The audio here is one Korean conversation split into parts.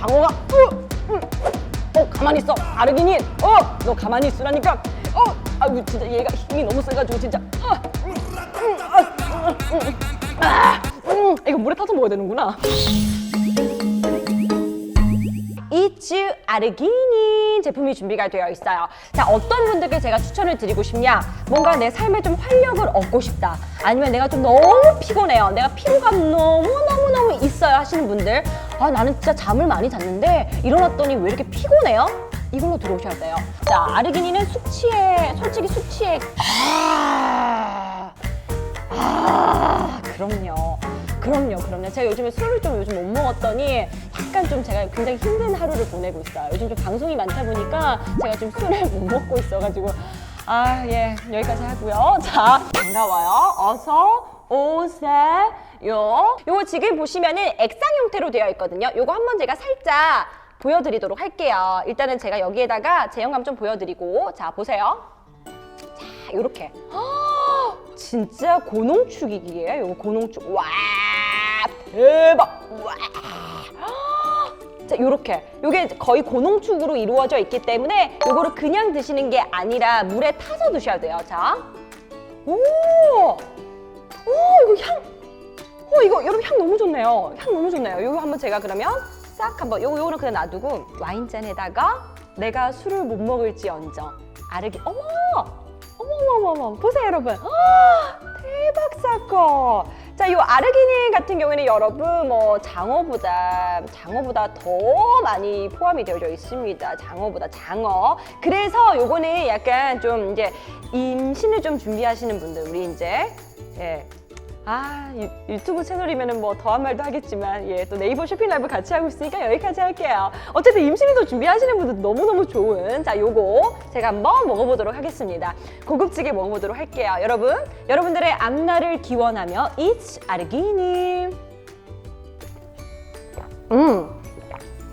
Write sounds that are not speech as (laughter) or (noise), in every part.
장어가 어, 음. 어 가만히 있어 아르기닌 어너 가만히 있으라니까 어 아유 진짜 얘가 힘이 너무 세가지고 진짜 어, 음, 음, 아, 음, 음, 아, 음. 이거 물에 타서 먹어야 되는구나 이츠 아르기닌 제품이 준비가 되어 있어요. 자, 어떤 분들께 제가 추천을 드리고 싶냐? 뭔가 내 삶에 좀 활력을 얻고 싶다. 아니면 내가 좀 너무 피곤해요. 내가 피로감 너무너무너무 있어요 하시는 분들. 아, 나는 진짜 잠을 많이 잤는데 일어났더니 왜 이렇게 피곤해요? 이걸로 들어오셔야 돼요. 자, 아르기닌은 숙취에, 솔직히 숙취에, 아, 아, 그럼요. 그럼요, 그럼요. 제가 요즘에 술을 좀 요즘 못 먹었더니 약간 좀 제가 굉장히 힘든 하루를 보내고 있어요. 요즘 좀 방송이 많다 보니까 제가 좀 술을 못 먹고 있어가지고 아, 예, 여기까지 하고요. 자, 반가워요. 어서 오세 요. 요거 지금 보시면은 액상 형태로 되어 있거든요. 요거 한번 제가 살짝 보여드리도록 할게요. 일단은 제가 여기에다가 제형감 좀 보여드리고 자, 보세요. 자, 요렇게. 진짜 고농축이기예요. 요거 고농축. 와 대박. 와. 자, 요렇게. 요게 거의 고농축으로 이루어져 있기 때문에 요거를 그냥 드시는 게 아니라 물에 타서 드셔야 돼요. 자. 오! 오, 이거 향. 어, 이거 여러분 향 너무 좋네요. 향 너무 좋네요. 요거 한번 제가 그러면 싹 한번 요거 요거는 그냥 놔두고 와인잔에다가 내가 술을 못 먹을지언정 아르기 어머 어머머머머 보세요 여러분 아, 대박 사건 자 요 아르기닌 같은 경우에는 여러분 뭐 장어보다 장어보다 더 많이 포함이 되어져 있습니다 장어보다 장어 그래서 요거는 약간 좀 이제 임신을 좀 준비하시는 분들 우리 이제 예. 아 유, 튜브 채널이면은 뭐 더한 말도 하겠지만 예 또 네이버 쇼핑 라이브 같이 하고 있으니까 여기까지 할게요. 어쨌든 임신에도 준비하시는 분들 너무 너무 좋은 자 요거 제가 한번 먹어보도록 하겠습니다. 고급지게 먹어보도록 할게요. 여러분 여러분들의 앞날을 기원하며 It's 아르기님. 음,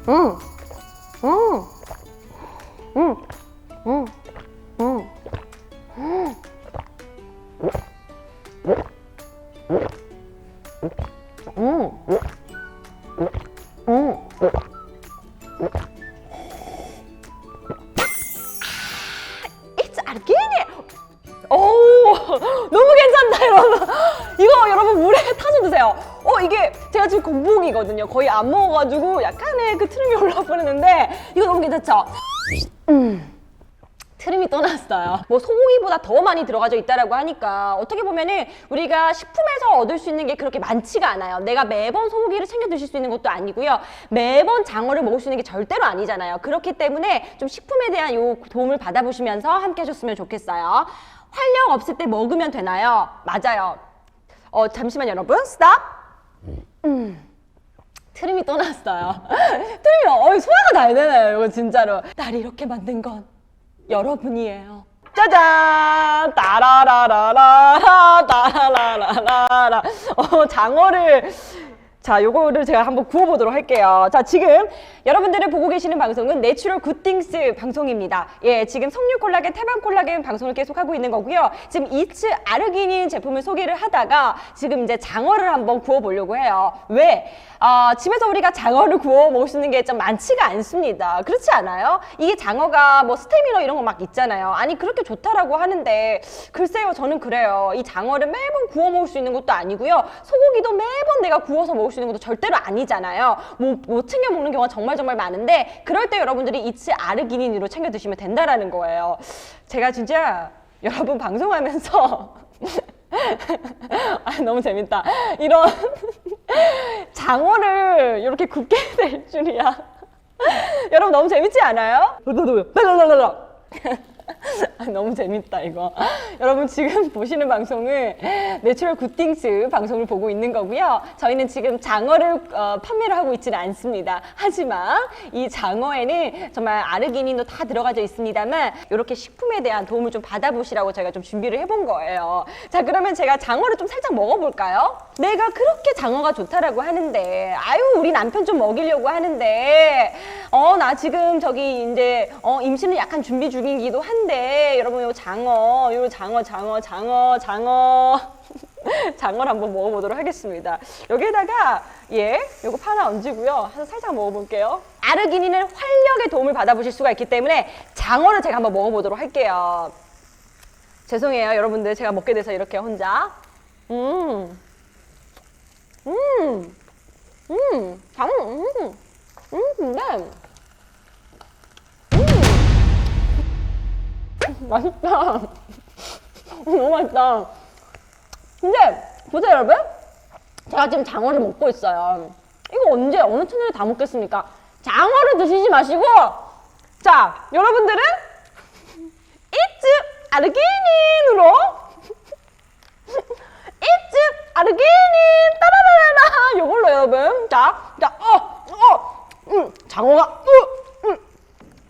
음, 음, 음, 음, 음. Organic. 오, 너무 괜찮다, 여러분. 이거 여러분 물에 타서 드세요. 어, 이게 제가 지금 공복이거든요. 거의 안 먹어가지고 약간의 그 트림이 올라와 버리는데 이거 너무 괜찮죠? 음. 트림이 떠났어요. 뭐 소고기보다 더 많이 들어가져 있다라고 하니까 어떻게 보면은 우리가 식품에서 얻을 수 있는 게 그렇게 많지가 않아요. 내가 매번 소고기를 챙겨 드실 수 있는 것도 아니고요. 매번 장어를 먹을 수 있는 게 절대로 아니잖아요. 그렇기 때문에 좀 식품에 대한 요 도움을 받아보시면서 함께 하셨으면 좋겠어요. 활력 없을 때 먹으면 되나요? 맞아요. 어, 잠시만 여러분. 스탑. 음. 트림이 떠났어요. (laughs) 트림이 어, 소화가 잘 되네요. 이거 진짜로. 날 이렇게 만든 건 여러분이에요. 짜잔! 따라라라라, 따라라라라. 어, 장어를. 자, 요거를 제가 한번 구워보도록 할게요. 자, 지금 여러분들이 보고 계시는 방송은 내추럴 굿띵스 방송입니다. 예, 지금 석류 콜라겐, 태반 콜라겐 방송을 계속 하고 있는 거고요. 지금 이츠 아르기닌 제품을 소개를 하다가 지금 이제 장어를 한번 구워보려고 해요. 왜? 아, 집에서 우리가 장어를 구워 먹을 수 있는 게 좀 많지가 않습니다. 그렇지 않아요? 이게 장어가 뭐 스테미너 이런 거 막 있잖아요. 아니, 그렇게 좋다라고 하는데, 글쎄요, 저는 그래요. 이 장어를 매번 구워 먹을 수 있는 것도 아니고요. 소고기도 매번 내가 구워서 먹을 수 있는 것도 절대로 아니잖아요. 뭐, 못 챙겨 먹는 경우가 정말 정말 많은데, 그럴 때 여러분들이 이츠 아르기닌으로 챙겨 드시면 된다라는 거예요. 제가 진짜 여러분 방송하면서 (laughs) 아, 너무 재밌다. 이런 (laughs) 장어를 이렇게 굽게 될 줄이야. (laughs) 여러분 너무 재밌지 않아요? (laughs) 아, 너무 재밌다 이거. (laughs) 여러분 지금 보시는 방송은 내추럴 굿띵스 방송을 보고 있는 거고요. 저희는 지금 장어를 어, 판매를 하고 있지는 않습니다. 하지만 이 장어에는 정말 아르기닌도 다 들어가져 있습니다만 이렇게 식품에 대한 도움을 좀 받아보시라고 저희가 좀 준비를 해본 거예요. 자 그러면 제가 장어를 좀 살짝 먹어볼까요? 내가 그렇게 장어가 좋다라고 하는데 아유 우리 남편 좀 먹이려고 하는데 어 나 지금 저기 이제 어 임신을 약간 준비 중이기도 한데 여러분 요 장어 요 장어 장어 장어 장어 (laughs) 장어를 한번 먹어보도록 하겠습니다. 여기에다가 예, 요거 파 하나 얹고요. 하나 살짝 먹어볼게요. 아르기닌은 활력에 도움을 받아보실 수가 있기 때문에 장어를 제가 한번 먹어보도록 할게요. 죄송해요, 여러분들. 제가 먹게 돼서 이렇게 혼자. 음, 음, 맛있다. (laughs) 너무 맛있다. 근데, 보세요, 여러분. 제가 지금 장어를 먹고 있어요. 이거 언제 어느 채널에 다 먹겠습니까? 장어를 드시지 마시고 자 여러분들은 이츠 아르기닌으로 이츠 아르기닌 따라라라라 요걸로 여러분 자자어어 음, 장어가 어, 음,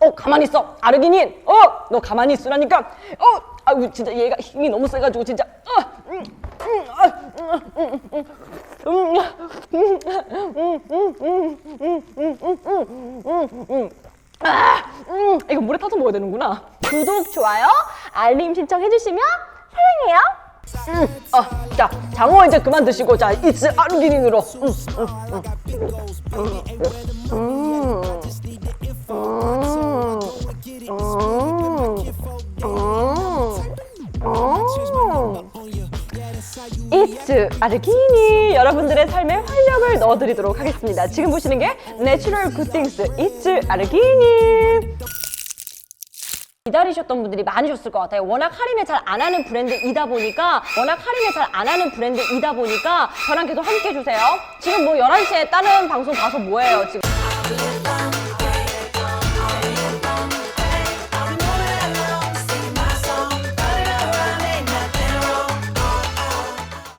어 가만히 있어 아르기닌 어 너 가만히 있으라니까 어 아유 진짜 얘가 힘이 너무 세가지고 진짜 어 음, 음, 아, 음, 음, 음, 음. 아, 음, 이거 물에 타서 먹어야 되는구나. 구독, 좋아요, 알림 신청해주시면 사랑해요. 음, 어, 자, 장어 이제 그만 드시고, 자, 이츠 아르기닌으로. 음, 음, 음. 음, 음, 음, 음. 이츠 아르기니 여러분들의 삶에 활력을 넣어드리도록 하겠습니다. 지금 보시는 게 내추럴 굿띵스 이츠 아르기니 기다리셨던 분들이 많으셨을 것 같아요. 워낙 할인을 잘 안 하는 브랜드이다 보니까 워낙 할인을 잘 안 하는 브랜드이다 보니까 저랑 계속 함께 해주세요. 지금 뭐 11시에 다른 방송 봐서 뭐해요 지금.